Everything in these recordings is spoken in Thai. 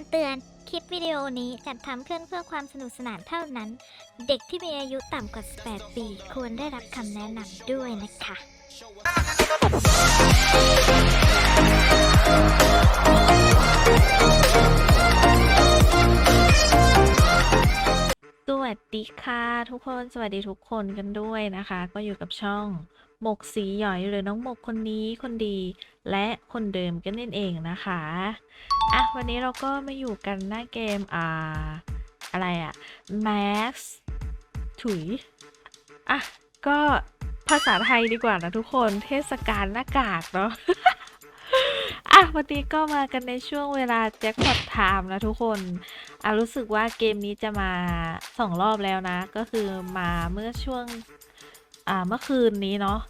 ำเตือน คลิปวิดีโอนี้จัดทำขึ้นเพื่อความสนุกสนานเท่านั้น เด็กที่มีอายุต่ำกว่า 18 ปี ควรได้รับคำแนะนำด้วยนะคะ สวัสดีค่ะทุกคน สวัสดีทุกคนกันด้วยนะคะ ก็อยู่กับช่อง หมกสีหยอยหรือน้องหมกคนนี้คนดีและคนเดิมกันนั่นเองนะคะอะวันนี้เราก็มาอยู่กันหน้าเกมอ่าอะไรอะ Max ถุยอะก็ภาษาไทยดีกว่านะทุกคนเทศกาลหน้ากากเนาะอะวันนี้ก็มากันในช่วงเวลาแจ็คพอตไทม์นะทุกคนอะรู้สึกว่าเกมนี้จะมาสองรอบแล้วนะ ก็คือมาเมื่อช่วง เมื่อคืนนี้เนาะ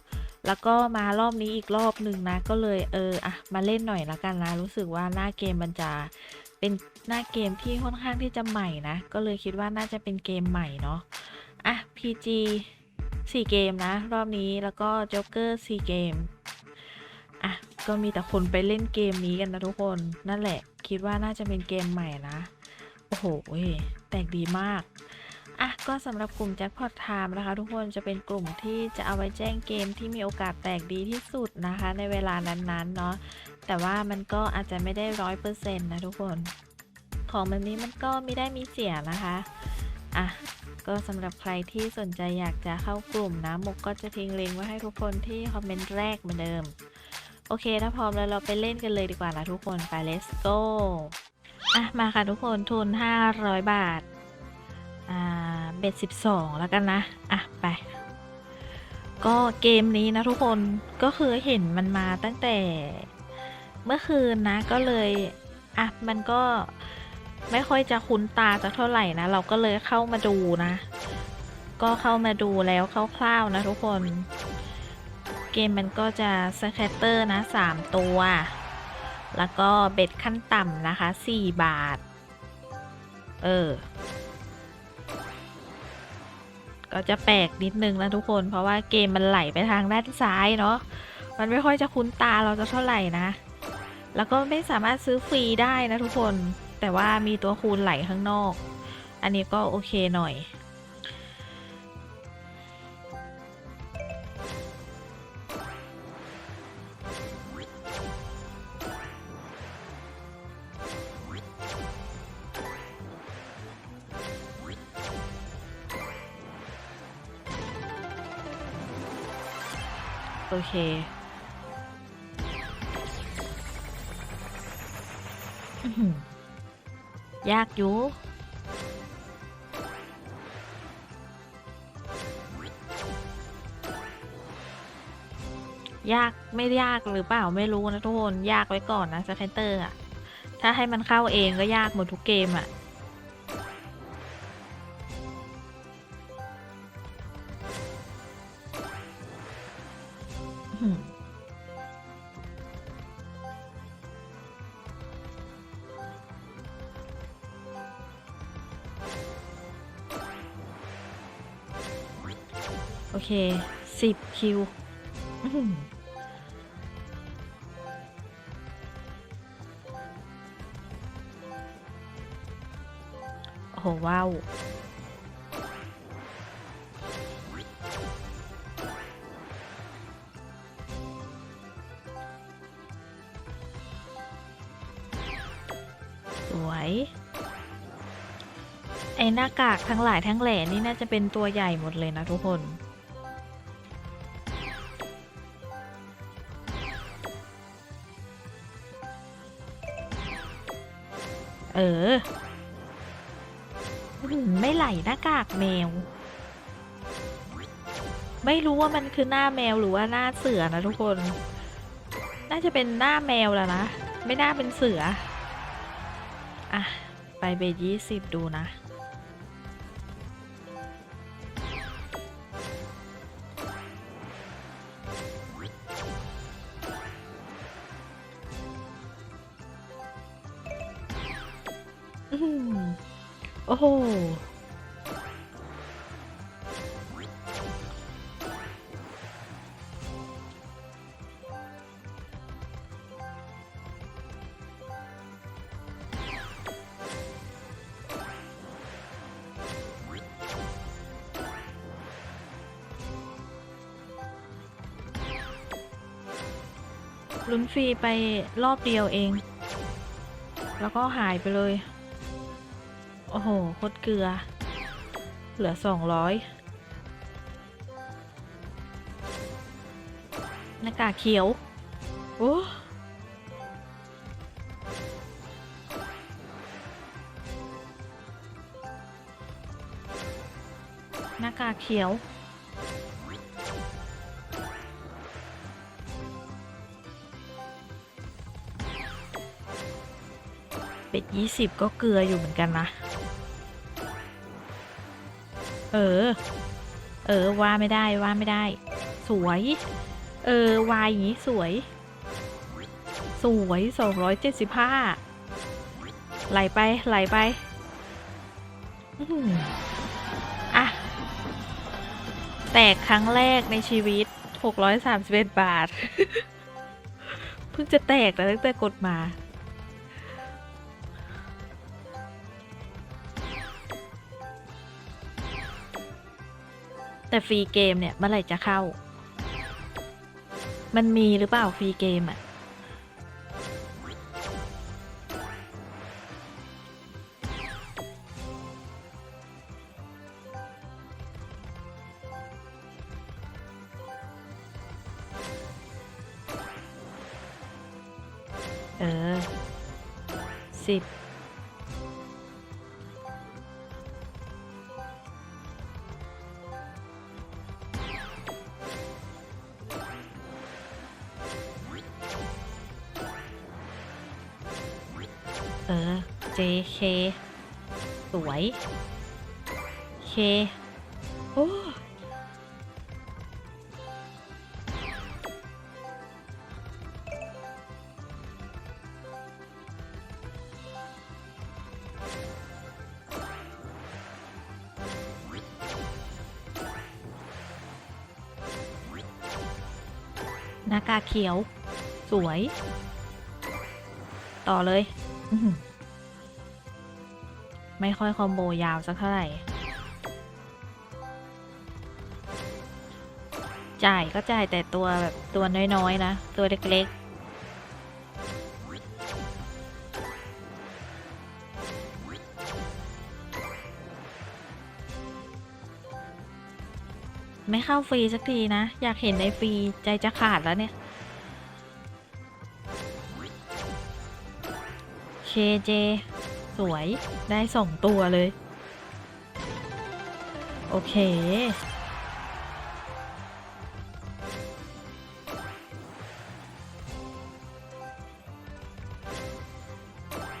แล้วก็มารอบนี้อีกรอบหนึ่งนะ ก็เลยเอออะมาเล่นหน่อยละกันนะ รู้สึกว่าหน้าเกมมันจะเป็นหน้าเกมที่ค่อนข้างที่จะใหม่นะ ก็เลยคิดว่าน่าจะเป็นเกมใหม่เนาะอะ PG 4 เกมนะ รอบนี้แล้วก็จ็อกเกอร์4เกมอะก็มีแต่คนไปเล่นเกมนี้กันนะทุกคนนั่นแหละ คิดว่าน่าจะเป็นเกมใหม่นะ โอ้โหแตกดีมาก อะก็สำหรับกลุ่มแจ็คพอตไทม์นะคะ ทุกคนจะเป็นกลุ่มที่จะเอาไว้แจ้งเกมที่มีโอกาสแตกดีที่สุดนะคะ ในเวลานั้นๆเนาะแต่ว่ามันก็อาจจะไม่ได้ร้อยเปอร์เซ็นต์นะทุกคน ของแบบนี้มันก็ไม่ได้มีเสียนะคะอะก็สำหรับใครที่สนใจอยากจะเข้ากลุ่มนะมุกก็จะทิ้งลิงก์ไว้ให้ทุกคนที่คอมเมนต์แรกเหมือนเดิม โอเค ถ้าพร้อมแล้วเราไปเล่นกันเลยดีกว่านะทุกคนไป let's go อะมาค่ะทุกคนทุน 500 บาท อ่าเบ็ด12แล้วกันนะ อะ ไป ก็เกมนี้นะทุกคนก็คือเห็นมันมาตั้งแต่เมื่อคืนนะ ก็เลย อะ มันก็ไม่ค่อยจะคุ้นตาสักเท่าไหร่นะ เราก็เลยเข้ามาดูนะ ก็เข้ามาดูแล้วคร่าวๆนะทุกคน เกมมันก็จะสแคตเตอร์นะ3ตัว แล้วก็เบ็ดขั้นต่ำนะคะ4บาท เออ ก็จะแปลกนิดนึงนะทุกคน เพราะว่าเกมมันไหลไปทางด้านซ้ายเนาะมันไม่ค่อยจะคุ้นตาเราจะเท่าไหร่นะ แล้วก็ไม่สามารถซื้อฟรีได้นะทุกคน แต่ว่ามีตัวคูณไหลข้างนอก อันนี้ก็โอเคหน่อย อเค ยากอยู่ยากไม่ยากหรือเปล่าไม่รู้นะทุกคน ยากไว้ก่อนนะสแคนเตอร์อะถ้าให้มันเข้าเองก็ยากหมดทุกเกมอะ โอเคสิบคิวโอ้โหว้าว ไอ้หน้ากากทั้งหลายทั้งแหล่นี่น่าจะเป็นตัวใหญ่หมดเลยนะทุกคน เออ ไม่ไหลหน้ากากแมว ไม่รู้ว่ามันคือหน้าแมวหรือว่าหน้าเสือนะทุกคน น่าจะเป็นหน้าแมวแหละนะ ไม่น่าเป็นเสือ อะ ไปเบยยี่สิบดูนะอือหือโอ้โห ลุ้นฟรีไปรอบเดียวเอง แล้วก็หายไปเลย โอ้โหโคตรเกลือ เหลือสองร้อยหน้ากากเขียว โอ้หน้ากากเขียว เป็ดยี่สิบก็เกลืออยู่เหมือนกันนะ เออ เออว่าไม่ได้ว่าไม่ได้ สวย เออวายอย่างนี้สวย สวยสองร้อยเจ็ดสิบห้าไหลไปไหลไปอะ แตกครั้งแรกในชีวิตหกร้อยสามสิบเอ็ดบาท เพิ่งจะแตกแต่ตั้งแต่กดมา แต่ฟรีเกมเนี่ยเมื่อไหร่จะเข้า มันมีหรือเปล่าฟรีเกมอะ ออ JK สวย K โอ้หน้ากาเขียว สวย ต่อเลย อื้อ ไม่ค่อยคอมโบยาวสักเท่าไหร่ จ่ายก็จ่ายแต่ตัวแบบตัวน้อยๆนะ ตัวเล็กๆไม่เข้าฟรีสักทีนะ อยากเห็นในฟรีใจจะขาดแล้วเนี่ย KJ สวยได้สองตัวเลย โอเค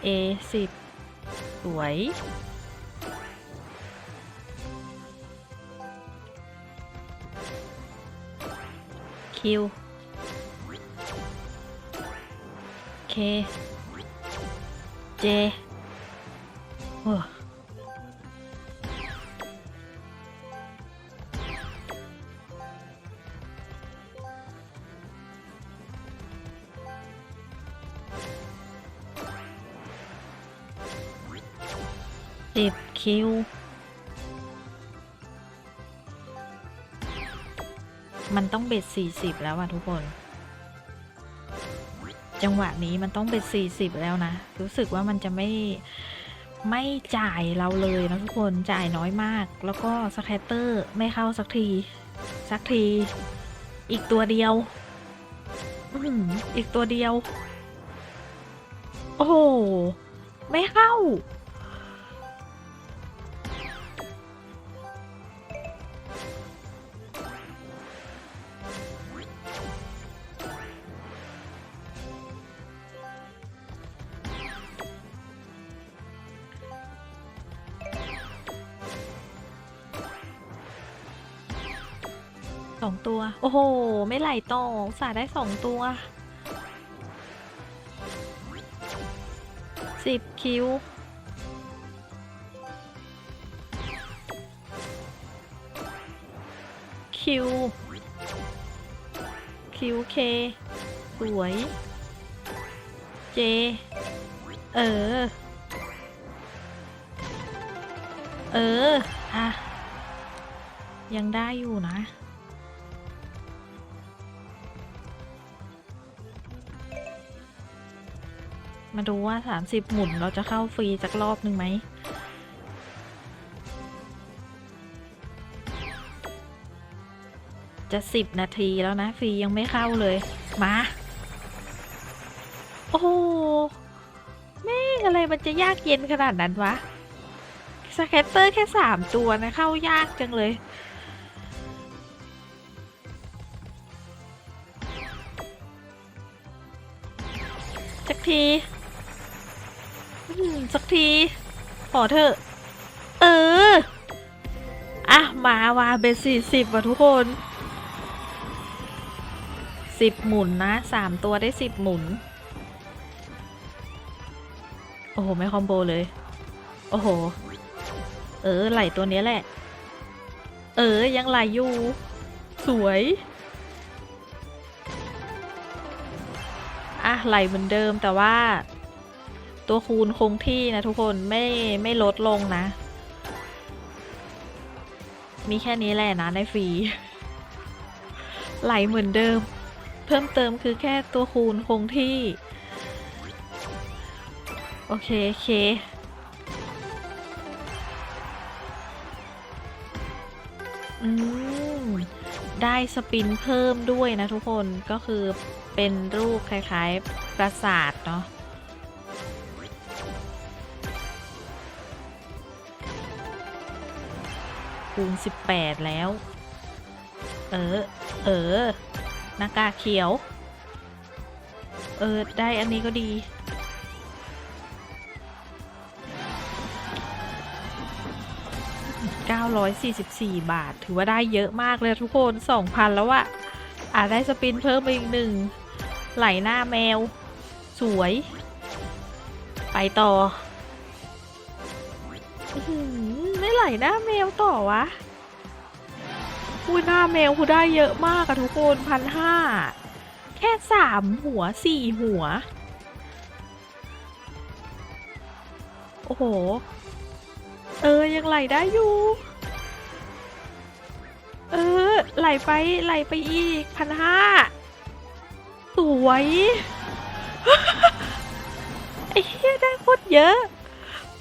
A สิบสวย Q K J โอ้ สิบคิว มันต้องเบ็ดสี่สิบแล้วอะทุกคน จังหวะนี้มันต้องเป็น40แล้วนะ รู้สึกว่ามันจะไม่ ไม่จ่ายเราเลยนะทุกคนจ่ายน้อยมาก แล้วก็สแคตเตอร์ไม่เข้าสักที สักที อีกตัวเดียวอืมอีกตัวเดียว โอ้โห ไม่เข้า องตัว โอ้โห ไม่ไหลต่ออุตสาได้สองตัวสิบคิวคิวคิวเคสวยเจ เออ เออ อะ ยังได้อยู่นะ มาดูว่า 30 หมุนเราจะเข้าฟรีสักรอบหนึ่งไหมจะสิบนาทีแล้วนะ ฟรียังไม่เข้าเลย มา โอ้โหแม่งอะไรมันจะยากเย็นขนาดนั้นวะสแคตเตอร์แค่สามตัวนะ เข้ายากจังเลยสักที สักทีขอเถอะ เออ อะ มาว่าเป็นสี่สิบว่ะทุกคนสิบหมุนนะสามตัวได้สิบหมุน โอ้โห ไม่คอมโบเลย โอ้โห เออ ไหลตัวนี้แหละ เออ ยังไหลอยู่ สวย อะ ไหลเหมือนเดิมแต่ว่า ตัวคูณคงที่นะทุกคนไม่ไม่ลดลงนะ มีแค่นี้แหละนะในฟรีไหลเหมือนเดิม เพิ่มเติมคือแค่ตัวคูณคงที่ โอเคโอเคอืมได้สปินเพิ่มด้วยนะทุกคนก็คือเป็นรูปคล้ายๆปราสาทเนาะ คูณ 18 แล้ว เออ เออหน้ากาเขียว เออ ได้อันนี้ก็ดี 944 บาท ถือว่าได้เยอะมากเลยทุกคน 2,000 แล้วอะอะ ได้สปินเพิ่มอีกหนึ่ง ไหลหน้าแมว สวย ไปต่อ อื้อหือไหลหน้าแมวต่อวะพูดหน้าแมวคูได้เยอะมากอะทุกคนพันห้าแค่สามหัวสี่หัว โอ้โห เออ ยังไหลได้อยู่ เออ ไหลไปไหลไปอีกพันห้าสวย ไอ้เหี้ยได้โคตรเยอะ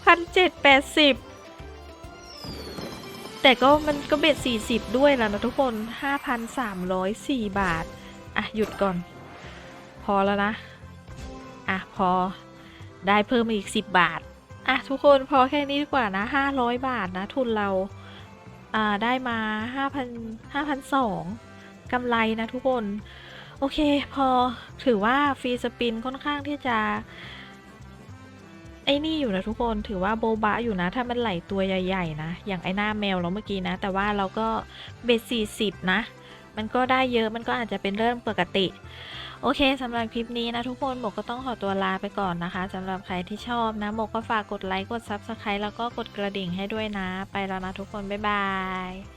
พันเจ็ดแปดสิบ แต่ก็มันก็เบ็ดสี่สิบด้วยแล้วนะทุกคนห้าพันสามร้อยสี่บาท อะ หยุดก่อน พอแล้วนะ อะ พอได้เพิ่มมาอีกสิบบาท อะ ทุกคนพอแค่นี้ดีกว่านะห้าร้อยบาทนะ ทุนเรา อ่า ได้มาห้าพันห้าพันสองกำไรนะทุกคน โอเค พอถือว่าฟรีสปินค่อนข้างที่จะ ไอ้นี่อยู่นะทุกคนถือว่าโบบะอยู่นะ ถ้ามันไหลตัวใหญ่ๆนะ อย่างไอ้หน้าแมวเราเมื่อกี้นะ แต่ว่าเราก็เบ็ดสี่สิบนะ มันก็ได้เยอะมันก็อาจจะเป็นเรื่องปกติ โอเคสำหรับคลิปนี้นะทุกคนหมกก็ต้องขอตัวลาไปก่อนนะคะสำหรับใครที่ชอบนะหมกก็ฝากกดไลค์กด Subscribe แล้วก็กดกระดิ่งให้ด้วยนะ ไปแล้วนะทุกคนบ๊ายบาย